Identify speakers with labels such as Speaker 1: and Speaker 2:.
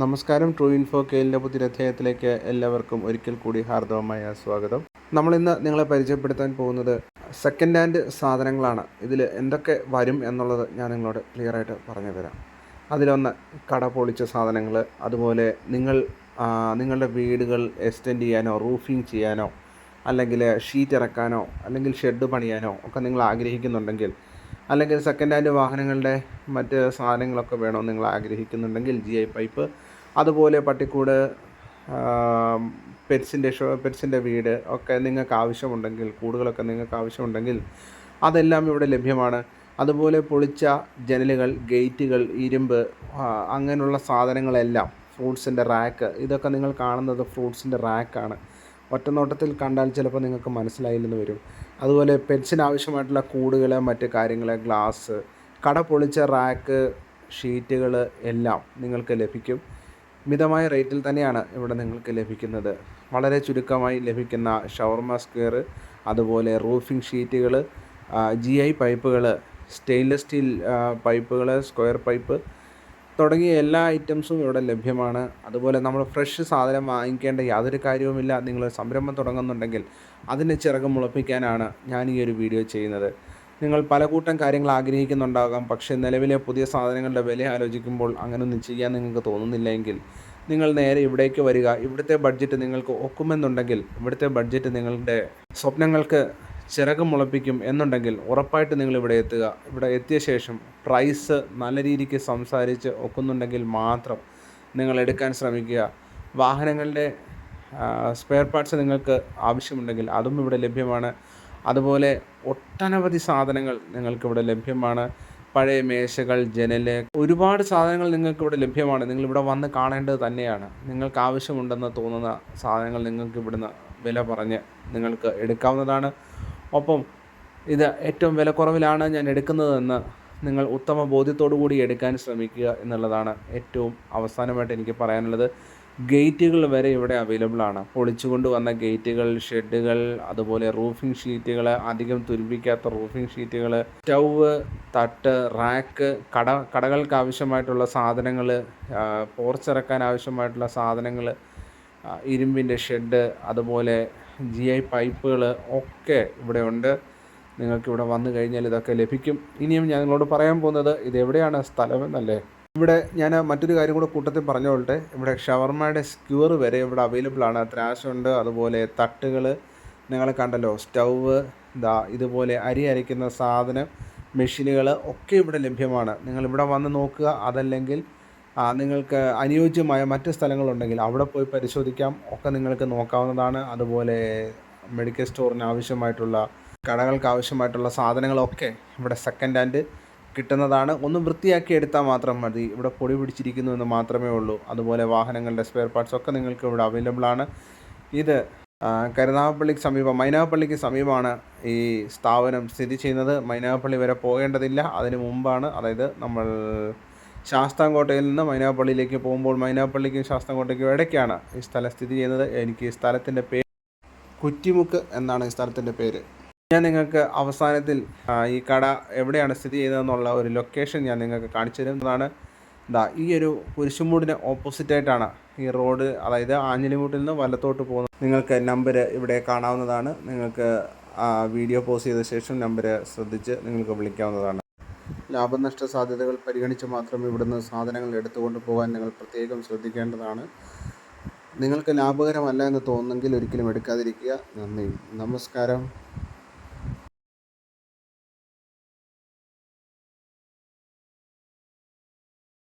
Speaker 1: നമസ്കാരം. True info കെയിലിന്റെ പുതിയ അധ്യായത്തിലേക്ക് എല്ലാവർക്കും ഒരിക്കൽ കൂടി ഹാർദവമായ സ്വാഗതം. നമ്മളിന്ന് നിങ്ങളെ പരിചയപ്പെടുത്താൻ പോകുന്നത് സെക്കൻഡ് ഹാൻഡ് സാധനങ്ങളാണ്. ഇതിൽ എന്തൊക്കെ വരും എന്നുള്ളത് ഞാൻ നിങ്ങളോട് ക്ലിയറായിട്ട് പറഞ്ഞു തരാം. അതിലൊന്ന് കട പൊളിച്ച സാധനങ്ങൾ അതുപോലെ നിങ്ങൾ നിങ്ങളുടെ വീടുകൾ എക്സ്റ്റെൻഡ് ചെയ്യാനോ റൂഫിംഗ് ചെയ്യാനോ അല്ലെങ്കിൽ ഷീറ്റ് ഇറക്കാനോ അല്ലെങ്കിൽ ഷെഡ് പണിയാനോ ഒക്കെ നിങ്ങൾ ആഗ്രഹിക്കുന്നുണ്ടെങ്കിൽ അല്ലെങ്കിൽ സെക്കൻഡ് ഹാൻഡ് വാഹനങ്ങളുടെ മറ്റ് സാധനങ്ങളൊക്കെ വേണമെന്ന് നിങ്ങൾ ആഗ്രഹിക്കുന്നുണ്ടെങ്കിൽ ജി ഐ പൈപ്പ് അതുപോലെ പട്ടിക്കൂട് പെറ്റ്സിന്റെ ഷോ പെറ്റ്സിന്റെ വീട് ഒക്കെ നിങ്ങൾക്ക് ആവശ്യമുണ്ടെങ്കിൽ കൂടുകളൊക്കെ നിങ്ങൾക്ക് ആവശ്യമുണ്ടെങ്കിൽ അതെല്ലാം ഇവിടെ ലഭ്യമാണ്. അതുപോലെ പൊളിച്ച ജനലുകൾ ഗേറ്റുകൾ ഇരുമ്പ് അങ്ങനെയുള്ള സാധനങ്ങളെല്ലാം ഫ്രൂട്ട്സിന്റെ റാക്ക് ഇതൊക്കെ നിങ്ങൾ കാണുന്നത് ഫ്രൂട്ട്സിന്റെ റാക്കാണ്. ഒറ്റനോട്ടത്തിൽ കണ്ടാൽ ചിലപ്പോൾ നിങ്ങൾക്ക് മനസ്സിലായില്ലെന്ന് വരും. അതുപോലെ പെറ്റ്സിന് ആവശ്യമായിട്ടുള്ള കൂടുകൾ മറ്റ് കാര്യങ്ങൾ ഗ്ലാസ് കട പൊളിച്ച റാക്ക് ഷീറ്റുകൾ എല്ലാം നിങ്ങൾക്ക് ലഭിക്കും. മിതമായ റേറ്റിൽ തന്നെയാണ് ഇവിടെ നിങ്ങൾക്ക് ലഭിക്കുന്നത്. വളരെ ചുരുക്കമായി ലഭിക്കുന്ന ഷവർമ സ്ക്വയർ അതുപോലെ റൂഫിംഗ് ഷീറ്റുകൾ ജി ഐ പൈപ്പുകൾ സ്റ്റെയിൻലെസ് സ്റ്റീൽ പൈപ്പുകൾ സ്ക്വയർ പൈപ്പ് തുടങ്ങിയ എല്ലാ ഐറ്റംസും ഇവിടെ ലഭ്യമാണ്. അതുപോലെ നമ്മൾ ഫ്രഷ് സാധനം വാങ്ങിക്കേണ്ട യാതൊരു കാര്യവുമില്ല. നിങ്ങൾ സംരംഭം തുടങ്ങുന്നുണ്ടെങ്കിൽ അതിന് ചിറകം മുളപ്പിക്കാനാണ് ഞാൻ ഈ ഒരു വീഡിയോ ചെയ്യുന്നത്. നിങ്ങൾ പല കൂട്ടം കാര്യങ്ങൾ ആഗ്രഹിക്കുന്നുണ്ടാകാം. പക്ഷേ നിലവിലെ പുതിയ സാധനങ്ങളുടെ വില ആലോചിക്കുമ്പോൾ അങ്ങനൊന്നും ചെയ്യാൻ നിങ്ങൾക്ക് തോന്നുന്നില്ലെങ്കിൽ നിങ്ങൾ നേരെ ഇവിടേക്ക് വരിക. ഇവിടുത്തെ ബഡ്ജറ്റ് നിങ്ങൾക്ക് ഒക്കുമെന്നുണ്ടെങ്കിൽ ഇവിടുത്തെ ബഡ്ജറ്റ് നിങ്ങളുടെ സ്വപ്നങ്ങൾക്ക് ചിറക് മുളപ്പിക്കും എന്നുണ്ടെങ്കിൽ ഉറപ്പായിട്ട് നിങ്ങൾ ഇവിടെ എത്തുക. ഇവിടെ എത്തിയ ശേഷം പ്രൈസ് നല്ല രീതിക്ക് സംസാരിച്ച് ഒക്കുന്നുണ്ടെങ്കിൽ മാത്രം നിങ്ങൾ എടുക്കാൻ ശ്രമിക്കുക. വാഹനങ്ങളുടെ സ്പെയർ പാർട്സ് നിങ്ങൾക്ക് ആവശ്യമുണ്ടെങ്കിൽ അതും ഇവിടെ ലഭ്യമാണ്. അതുപോലെ ഒട്ടനവധി സാധനങ്ങൾ നിങ്ങൾക്കിവിടെ ലഭ്യമാണ്. പഴയ മേശകൾ ജനൽ ഒരുപാട് സാധനങ്ങൾ നിങ്ങൾക്കിവിടെ ലഭ്യമാണ്. നിങ്ങളിവിടെ വന്ന് കാണേണ്ടത് തന്നെയാണ്. നിങ്ങൾക്ക് ആവശ്യമുണ്ടെന്ന് തോന്നുന്ന സാധനങ്ങൾ നിങ്ങൾക്ക് ഇവിടുന്ന് വില പറഞ്ഞ് നിങ്ങൾക്ക് എടുക്കാവുന്നതാണ്. ഒപ്പം ഇത് ഏറ്റവും വിലക്കുറവിലാണ് ഞാൻ എടുക്കുന്നതെന്ന് നിങ്ങൾ ഉത്തമ ബോധ്യത്തോടു കൂടി എടുക്കാൻ ശ്രമിക്കുക എന്നുള്ളതാണ് ഏറ്റവും അവസാനമായിട്ട് എനിക്ക് പറയാനുള്ളത്. ഗേറ്റുകൾ വരെ ഇവിടെ അവൈലബിൾ ആണ്. പൊളിച്ചുകൊണ്ട് വന്ന ഗേറ്റുകൾ ഷെഡുകൾ അതുപോലെ റൂഫിംഗ് ഷീറ്റുകൾ അധികം തുരുമ്പിക്കാത്ത റൂഫിംഗ് ഷീറ്റുകൾ സ്റ്റൗവ് തട്ട് റാക്ക് കട കടകൾക്ക് ആവശ്യമായിട്ടുള്ള സാധനങ്ങൾ പോർച്ചിറക്കാൻ ആവശ്യമായിട്ടുള്ള സാധനങ്ങൾ ഇരുമ്പിന്റെ ഷെഡ് അതുപോലെ ജി ഐ പൈപ്പുകൾ ഒക്കെ ഇവിടെ ഉണ്ട്. നിങ്ങൾക്ക് ഇവിടെ വന്നു കഴിഞ്ഞാൽ ഇതൊക്കെ ലഭിക്കും. ഇനിയും ഞാൻ നിങ്ങളോട് പറയാൻ പോകുന്നത് ഇത് എവിടെയാണ് സ്ഥലമെന്നല്ലേ? ഇവിടെ ഞാൻ മറ്റൊരു കാര്യം കൂടെ കൂട്ടത്തിൽ പറഞ്ഞോളട്ടെ ഇവിടെ ഷവർമയുടെ സ്ക്യൂർ വരെ ഇവിടെ അവൈലബിൾ ആണ്. ത്രാശുണ്ട് അതുപോലെ തട്ടുകൾ. നിങ്ങൾ കണ്ടല്ലോ സ്റ്റൗവ് ദാ ഇതുപോലെ അരി അരയ്ക്കുന്ന സാധനം മെഷീനുകൾ ഒക്കെ ഇവിടെ ലഭ്യമാണ്. നിങ്ങൾ ഇവിടെ വന്ന് നോക്കുക. അതല്ലെങ്കിൽ നിങ്ങൾക്ക് അനുയോജ്യമായ മറ്റ് സ്ഥലങ്ങളുണ്ടെങ്കിൽ അവിടെ പോയി പരിശോധിക്കാം. ഒക്കെ നിങ്ങൾക്ക് നോക്കാവുന്നതാണ്. അതുപോലെ മെഡിക്കൽ സ്റ്റോറിന് ആവശ്യമായിട്ടുള്ള കടകൾക്ക് ആവശ്യമായിട്ടുള്ള സാധനങ്ങളൊക്കെ ഇവിടെ സെക്കൻഡ് ഹാൻഡ് കിട്ടുന്നതാണ്. ഒന്ന് വൃത്തിയാക്കി എടുത്താൽ മാത്രം മതി. ഇവിടെ പൊടി പിടിച്ചിരിക്കുന്നു എന്ന് മാത്രമേ ഉള്ളൂ. അതുപോലെ വാഹനങ്ങളുടെ സ്പെയർ പാർട്സ് ഒക്കെ നിങ്ങൾക്ക് ഇവിടെ അവൈലബിൾ ആണ്. ഇത് കരുനാഗപ്പള്ളിക്ക് സമീപം മൈനാഗപ്പള്ളിക്ക് സമീപമാണ് ഈ സ്ഥാപനം സ്ഥിതി ചെയ്യുന്നത്. മൈനാഗപ്പള്ളി വരെ പോകേണ്ടതില്ല. അതിന് മുമ്പാണ് അതായത് നമ്മൾ ശാസ്താംകോട്ടയിൽ നിന്ന് മൈനാഗപ്പള്ളിയിലേക്ക് പോകുമ്പോൾ മൈനാഗപ്പള്ളിക്കും ശാസ്താംകോട്ടയ്ക്കും ഇടയ്ക്കാണ് ഈ സ്ഥലം സ്ഥിതി ചെയ്യുന്നത്. എനിക്ക് ഈ സ്ഥലത്തിന്റെ പേര് കുറ്റിമുക്ക് എന്നാണ് ഈ സ്ഥലത്തിന്റെ പേര്. ഞാൻ നിങ്ങൾക്ക് അവസാനത്തിൽ ഈ കട എവിടെയാണ് സ്ഥിതി ചെയ്തതെന്നുള്ള ഒരു ലൊക്കേഷൻ ഞാൻ നിങ്ങൾക്ക് കാണിച്ചു തരുന്നതാണ്. ഇതാ ഈ ഒരു കുരിശുമൂടിന് ഓപ്പോസിറ്റായിട്ടാണ് ഈ റോഡ് അതായത് ആഞ്ഞിലിമൂട്ടിൽ നിന്ന് വലത്തോട്ട് പോകുന്നത് നിങ്ങൾക്ക് നമ്പർ ഇവിടെ കാണാവുന്നതാണ്. നിങ്ങൾക്ക് വീഡിയോ പോസ് ചെയ്ത ശേഷം നമ്പർ ശ്രദ്ധിച്ച് നിങ്ങൾക്ക് വിളിക്കാവുന്നതാണ്. ലാഭനഷ്ട സാധ്യതകൾ പരിഗണിച്ച് മാത്രം ഇവിടുന്ന് സാധനങ്ങൾ എടുത്തുകൊണ്ട് പോകാൻ നിങ്ങൾ പ്രത്യേകം ശ്രദ്ധിക്കേണ്ടതാണ്. നിങ്ങൾക്ക് ലാഭകരമല്ല എന്ന് തോന്നുന്നെങ്കിൽ ഒരിക്കലും എടുക്കാതിരിക്കുക. നന്ദി. നമസ്കാരം.